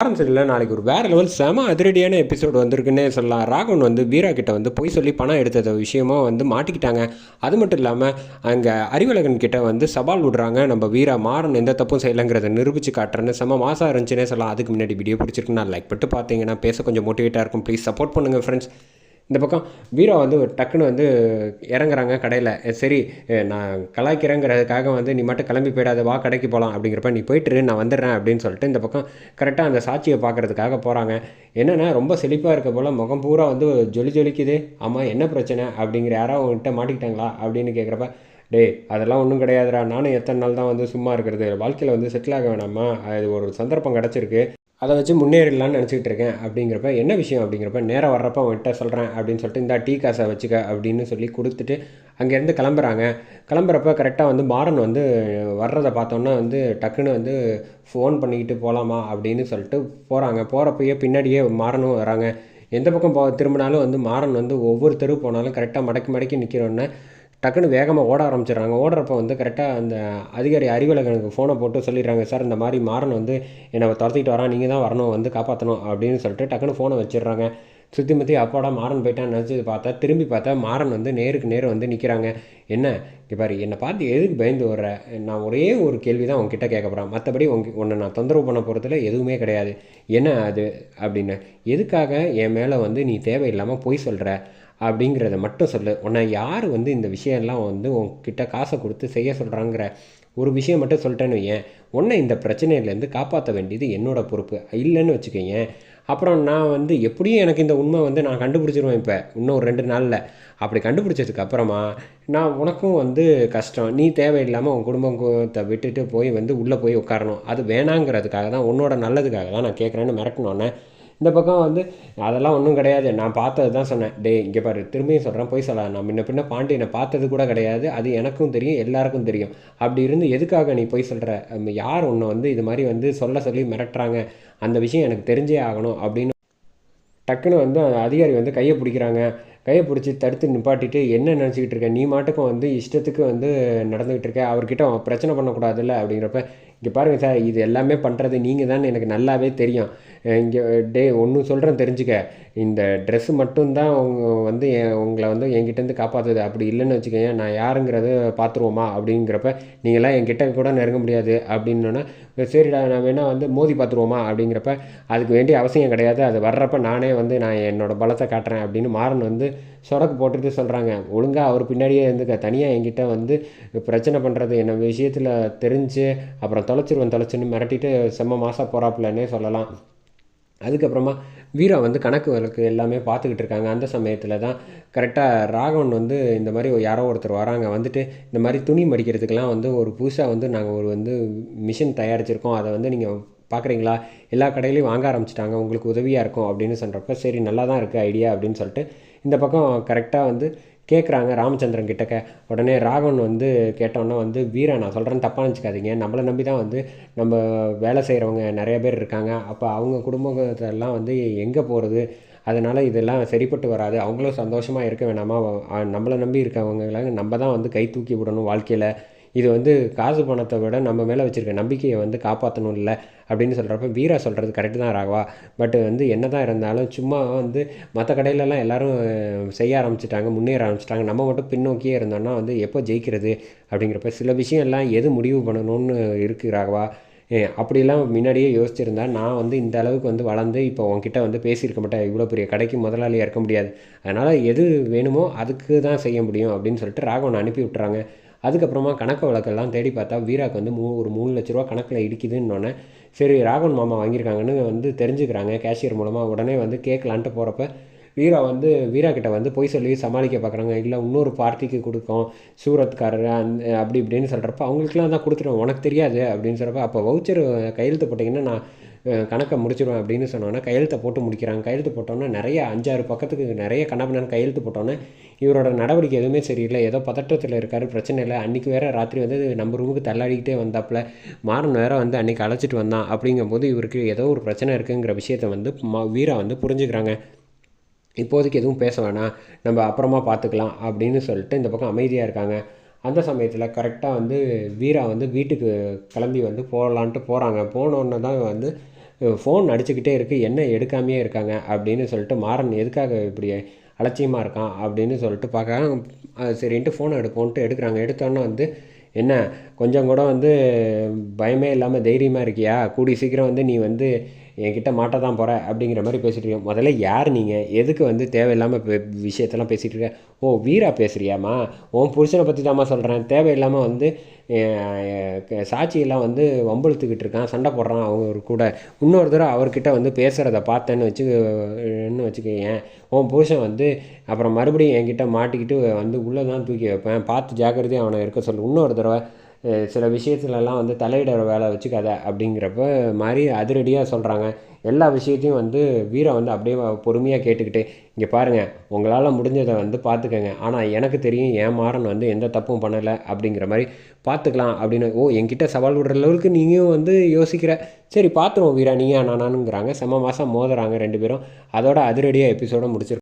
ஆரம்பிச்சதுல நாளைக்கு ஒரு வேறு லெவல் செம அதிரடியான எபிசோடு வந்திருக்குன்னே சொல்லலாம். ராகவன் வந்து வீரா கிட்ட வந்து பொய் சொல்லி பணம் எடுத்தத விஷயமா வந்து மாட்டிக்கிட்டாங்க. அது மட்டும் இல்லாமல் அங்கே அறிவழகன் கிட்ட வந்து சவால் விடுறாங்க. நம்ம வீரா மாறன் எந்த தப்பும் செய்யலைங்கிறத நிரூபித்து காட்டுறேன்னு செம மாதம் இருந்துச்சுன்னே சொல்லலாம். அதுக்கு முன்னாடி வீடியோ பிடிச்சிருக்குன்னா லைக் பட்டு பார்த்தீங்கன்னா பேச கொஞ்சம் மோட்டிவேட்டாக இருக்கும். ப்ளீஸ் சப்போர்ட் பண்ணுங்கள் ஃப்ரெண்ட்ஸ் இந்த பக்கம் வீரா வந்து டக்குன்னு வந்து இறங்குறாங்க கடையில். சரி நான் நான் கலாய்க்கிறேங்கிறதுக்காக வந்து நீ மட்டும் கிளம்பி போயிடாத வா கடைக்கு போகலாம் அப்படிங்கிறப்ப நீ போயிட்டுரு நான் வந்துடுறேன். அப்படின்னு சொல்லிட்டு இந்த பக்கம் கரெக்டாக அந்த சாட்சியை பார்க்கறதுக்காக போகிறாங்க என்னென்னா ரொம்ப செழிப்பாக இருக்க போல் முகம் பூரா வந்து ஜொலி ஜொலிக்குது. ஆமாம் என்ன பிரச்சனை? அப்படிங்கிற யாராவது உங்கள்கிட்ட மாட்டிக்கிட்டாங்களா? அப்படின்னு கேட்குறப்ப டேய் அதெல்லாம் ஒன்றும் கிடையாதுடா. நானும் எத்தனை நாள் தான் வந்து சும்மா இருக்கிறது. வாழ்க்கையில் வந்து செட்டில் ஆக வேணாமா அது ஒரு சந்தர்ப்பம் கிடச்சிருக்கு. அதை வச்சு முன்னேறிடலான்னு நினச்சிக்கிட்டு இருக்கேன். அப்படிங்கிறப்ப என்ன விஷயம் அப்படிங்கிறப்ப நேராக வர்றப்ப அவன்கிட்ட சொல்கிறேன் அப்படின்னு சொல்லிட்டு இந்த டீ காசை வச்சுக்க அப்படின்னு சொல்லி கொடுத்துட்டு அங்கேருந்து கிளம்புறாங்க. கிளம்புறப்ப கரெக்டாக வந்து மாறன் வந்து வர்றதை பார்த்தோன்னா வந்து டக்குன்னு வந்து ஃபோன் பண்ணிக்கிட்டு போகலாமா அப்படின்னு சொல்லிட்டு போகிறாங்க போகிறப்பயே பின்னாடியே மாறனும் வராங்க. எந்த பக்கம் போ திரும்பினாலும் வந்து மாறன் வந்து ஒவ்வொரு தெரு போனாலும் கரெக்டாக மடக்கி மடக்கி நிற்கிறோன்னே டக்குன்னு வேகமாக ஓட ஆரம்பிச்சிடுறாங்க. ஓடுறப்ப வந்து கரெக்டாக அந்த அதிகாரி அறிவலகனுக்கு ஃபோனை போட்டு சொல்லிடுறாங்க சார் இந்த மாதிரி மாறன் வந்து என்னை துரத்திக்கிட்டு வரான். நீங்கள் தான் வரணும் வந்து காப்பாற்றணும் அப்படின்னு சொல்லிட்டு டக்குன்னு ஃபோனை வச்சிடுறாங்க. சுற்றி முற்றி அப்பாடா மாறன் போயிட்டான் நினச்சி பார்த்தா திரும்பி பார்த்தா மாறன் வந்து நேருக்கு நேர் வந்து நிற்கிறாங்க என்ன? இப்போ பாரு என்னை பார்த்து எதுக்கு பயந்து வர்ற நான் ஒரே ஒரு கேள்வி தான் உங்ககிட்ட கேட்க போகிறேன் மற்றபடி உங்க உன்னை நான் தொந்தரவு பண்ண போகிறதுல எதுவுமே கிடையாது. என்ன அது? அப்படின்னு. எதுக்காக என் மேலே வந்து நீ தேவையில்லாமல் பொய் சொல்கிற அப்படிங்கிறத மட்டும் சொல்லு. உன்னை யார் வந்து இந்த விஷயம்லாம் வந்து உன்கிட்ட காசை கொடுத்து செய்ய சொல்கிறாங்கிற ஒரு விஷயம் மட்டும் சொல்லிட்டேன்னு ஏன் உன்னை இந்த பிரச்சனையிலேருந்து காப்பாற்ற வேண்டியது என்னோடய பொறுப்பு. இல்லைன்னு வச்சுக்கோங்க அப்புறம் நான் வந்து எப்படியும் எனக்கு இந்த உண்மை வந்து நான் கண்டுபிடிச்சிருவேன் இப்போ. இன்னும் ஒரு ரெண்டு நாளில். அப்படி கண்டுபிடிச்சதுக்கு அப்புறமா நான் உனக்கும் வந்து கஷ்டம். நீ தேவையில்லாமல் உன் குடும்பத்தை விட்டுட்டு போய் வந்து உள்ளே போய் உட்காரணும். அது வேணாங்கிறதுக்காக தான் உன்னோட நல்லதுக்காக தான் நான் கேட்குறேன்னு மிரட்டினோன்னே இந்த பக்கம் வந்து அதெல்லாம் ஒன்றும் கிடையாது. நான் பார்த்தது தான் சொன்னேன். டேய் இங்கே பாரு திரும்பியும் சொல்கிறேன் போய் சொல்லலாம் நான் முன்ன பின்ன பாண்டியனை பார்த்தது கூட கிடையாது. அது எனக்கும் தெரியும் எல்லாருக்கும் தெரியும். அப்படி இருந்து எதுக்காக நீ போய் சொல்கிற யார் உன்னை வந்து இது மாதிரி வந்து சொல்ல சொல்லி மிரட்டுறாங்க? அந்த விஷயம் எனக்கு தெரிஞ்சே ஆகணும் அப்படின்னு டக்குன்னு வந்து அதிகாரி வந்து கையை பிடிக்கிறாங்க. கையை பிடிச்சி தடுத்து நிப்பாட்டிட்டு என்ன நினச்சிக்கிட்டு இருக்க? நீ மாட்டுக்கும் வந்து இஷ்டத்துக்கு வந்து நடந்துக்கிட்டு இருக்க. அவர்கிட்ட அவன் பிரச்சனை பண்ணக்கூடாதுல்ல? அப்படிங்கிறப்ப இங்கே பாருங்கள் சார் இது எல்லாமே பண்ணுறது நீங்கள் தான் எனக்கு நல்லாவே தெரியும். இங்கே டே ஒன்று சொல்கிறேன் தெரிஞ்சுக்க. இந்த ட்ரெஸ்ஸு மட்டும்தான் உங்க வந்து என் உங்களை வந்து என்கிட்டேருந்து காப்பாற்றுது அப்படி இல்லைன்னு வச்சுக்கோங்க நான் யாருங்கிறத பார்த்துருவோமா அப்படிங்கிறப்ப நீங்களாம் என்கிட்ட கூட நெருங்க முடியாது. அப்படின்னோன்னா சரிடா நான் வேணால் வந்து மோதி பார்த்துருவோமா அப்படிங்கிறப்ப அதுக்கு வேண்டிய அவசியம் கிடையாது. அது வர்றப்ப நானே வந்து நான் என்னோடய பலத்தை காட்டுறேன் அப்படின்னு மாறன் வந்து சொடக்கு போட்டுட்டு சொல்கிறாங்க ஒழுங்காக அவர் பின்னாடியே இருந்துக்க. தனியாக என்கிட்ட வந்து பிரச்சனை பண்ணுறது என்ன விஷயத்தில் தெரிஞ்சு அப்புறம் தொலைச்சிருவன் தொலைச்சுன்னு மிரட்டிட்டு செம்ம மாதம் போகிறாப்புலன்னே சொல்லலாம். அதுக்கப்புறமா வீரா வந்து கணக்கு வழக்கு எல்லாமே பார்த்துக்கிட்டு இருக்காங்க. அந்த சமயத்தில் தான் கரெக்டாக ராகவன் வந்து இந்த மாதிரி யாரோ ஒருத்தர் வராங்க. வந்துட்டு இந்த மாதிரி துணி மடிக்கிறதுக்கெலாம் வந்து ஒரு புதுசாக வந்து நாங்கள் ஒரு வந்து மிஷின் தயாரிச்சிருக்கோம். அதை வந்து நீங்கள் பார்க்குறீங்களா? எல்லா கடையிலையும் வாங்க ஆரம்பிச்சிட்டாங்க. உங்களுக்கு உதவியாக இருக்கும் அப்படின்னு சொல்கிறப்ப சரி நல்லா தான் இருக்குது ஐடியா அப்படின்னு சொல்லிட்டு இந்த பக்கம் கரெக்டாக வந்து கேட்குறாங்க ராமச்சந்திரன் கிட்டக்க. உடனே ராகவன் வந்து கேட்டோன்னா வந்து வீரா நான் சொல்கிறேன் தப்பாக நினச்சிக்காதீங்க. நம்மளை நம்பி தான் வந்து நம்ம வேலை செய்கிறவங்க நிறைய பேர் இருக்காங்க. அப்போ அவங்க குடும்பத்தெல்லாம் வந்து எங்கே போகிறது அதனால் இதெல்லாம் சரிப்பட்டு வராது. அவங்களும் சந்தோஷமாக இருக்க வேணாமா? நம்மளை நம்பி இருக்கவங்களாம் நம்ம தான் வந்து கை தூக்கி விடணும் வாழ்க்கையில். இது வந்து காசு பணத்தை விட நம்ம மேலே வச்சுருக்க நம்பிக்கையை வந்து காப்பாற்றணும் இல்லை அப்படின்னு சொல்கிறப்ப வீரா சொல்கிறது கரெக்டு தான் ராகவா. பட் வந்து என்ன தான் இருந்தாலும் சும்மா வந்து மற்ற கடையிலலாம் எல்லோரும் செய்ய ஆரம்பிச்சிட்டாங்க முன்னேற ஆரம்பிச்சிட்டாங்க. நம்ம மட்டும் பின்னோக்கியே இருந்தோம்னா வந்து எப்போ ஜெயிக்கிறது அப்படிங்கிறப்ப சில விஷயம் எல்லாம் எது முடிவு பண்ணணும்னு இருக்குது ராகவா? அப்படிலாம் முன்னாடியே யோசிச்சிருந்தா நான் வந்து இந்த அளவுக்கு வந்து வளர்ந்து இப்போ உங்ககிட்ட வந்து பேசியிருக்க மாட்டேன். இவ்வளோ பெரிய கடைக்கு முதலாளியாக இருக்க முடியாது. அதனால் எது வேணுமோ அதுக்கு தான் செய்ய முடியும் அப்படின்னு சொல்லிட்டு ராகவனை அனுப்பி விட்டுறாங்க. அதுக்கப்புறமா கணக்கு வழக்கெல்லாம் தேடி பார்த்தா வீராக்கு வந்து மூ ஒரு மூணு லட்ச ரூபா கணக்கில் இடிக்குதுன்னொன்னே சரி ராகவன் மாமா வாங்கியிருக்காங்கன்னு வந்து தெரிஞ்சுக்கிறாங்க. கேஷியர் மூலமாக உடனே வந்து கேட்கலான்ட்டு போகிறப்ப வீரா வந்து வீரா கிட்ட வந்து பொய் சொல்லி சமாளிக்க பார்க்குறாங்க இல்லை இன்னொரு பார்ட்டிக்கு கொடுக்கும் சூரத்காரர் அந்த அப்படி இப்படின்னு சொல்கிறப்ப அவங்களுக்குலாம் தான் கொடுத்துருவோம் உனக்கு தெரியாது அப்படின்னு சொல்கிறப்ப அப்போ வவுச்சர் கையெழுத்து போட்டிங்கன்னா நான் கணக்கை முடிச்சிடுவேன் அப்படின்னு சொன்னோன்னா கையெழுத்தை போட்டு முடிக்கிறாங்க. கையெழுத்து போட்டோன்னே நிறைய அஞ்சாறு பக்கத்துக்கு நிறைய கண்ணப்பண்ணான்னு கையெழுத்து போட்டோன்னே இவரோட நடவடிக்கை எதுவுமே சரியில்லை. ஏதோ பதட்டத்தில் இருக்கார் பிரச்சனை இல்லை. அன்றைக்கி வேறு ராத்திரி வந்து நம்ம ரூமுக்கு தள்ளாடிக்கிட்டே வந்தாப்புல மாறன் வேற வந்து அன்றைக்கி அழைச்சிட்டு வந்தான். அப்படிங்கும்போது இவருக்கு ஏதோ ஒரு பிரச்சனை இருக்குங்கிற விஷயத்தை வந்து வீரா வந்து புரிஞ்சுக்கிறாங்க. இப்போதைக்கு எதுவும் பேச வேணாம். நம்ம அப்புறமா பார்த்துக்கலாம் அப்படின்னு சொல்லிட்டு இந்த பக்கம் அமைதியாக இருக்காங்க. அந்த சமயத்தில் கரெக்டாக வந்து வீரா வந்து வீட்டுக்கு கிளம்பி வந்து போகலான்ட்டு போகிறாங்க போனோன்னு தான் வந்து ஃபோன் அடிச்சுக்கிட்டே இருக்குது என்ன எடுக்காமையே இருக்காங்க அப்படின்னு சொல்லிட்டு மாறன் எதுக்காக இப்படி அலட்சியமாக இருக்கான் அப்படின்னு சொல்லிட்டு பார்க்க சரின்ட்டு ஃபோன் எடுப்போன்ட்டு எடுக்கிறாங்க. எடுத்தோன்னே வந்து என்ன கொஞ்சம் கூட வந்து பயமே இல்லாமல் தைரியமாக இருக்கியா? கூடி சீக்கிரம் வந்து நீ வந்து என்கிட்ட மாட்ட தான் போகிற அப்படிங்கிற மாதிரி பேசிகிட்டு முதல்ல யார் நீங்கள் எதுக்கு வந்து தேவையில்லாமல் பே விஷயத்தெல்லாம் பேசிகிட்டு இருக்க? ஓ வீரா பேசுகிறியாம்மா உன் புருஷனை பற்றி தாம்மா சொல்கிறேன் தேவையில்லாமல் வந்து சாட்சியெல்லாம் வந்து வம்பழுத்துக்கிட்டு இருக்கான் சண்டை போடுறான் அவங்க கூட. இன்னொரு தடவை அவர்கிட்ட வந்து பேசுகிறத பார்த்தேன்னு வச்சு வச்சுக்கோங்க உன் புருஷன் வந்து அப்புறம் மறுபடியும் என்கிட்ட மாட்டிக்கிட்டு வந்து உள்ளே தான் தூக்கி வைப்பேன். பார்த்து ஜாக்கிரதையாக அவனை இருக்க சொல்லு. இன்னொரு தடவை சில விஷயத்துலலாம் வந்து தலையிடுற வேலை வச்சுக்காத அப்படிங்கிறப்ப மாதிரி அதிரடியாக சொல்கிறாங்க எல்லா விஷயத்தையும் வந்து வீரை வந்து அப்படியே பொறுமையாக கேட்டுக்கிட்டு இங்கே பாருங்கள் உங்களால் முடிஞ்சதை வந்து பார்த்துக்கங்க ஆனால் எனக்கு தெரியும் என் மாறன் வந்து எந்த தப்பும் பண்ணலை அப்படிங்கிற மாதிரி பார்த்துக்கலாம் அப்படின்னு ஓ என்கிட்ட சவால் விடுற அளவுக்கு நீயும் வந்து யோசிக்கிற. சரி பார்த்துருவோம் வீரா. நீயா நானானுங்கிறாங்க செம்ம மாதம் மோதுறாங்க ரெண்டு பேரும். அதோட அதிரடியாக எபிசோட முடிச்சிருக்கோம்.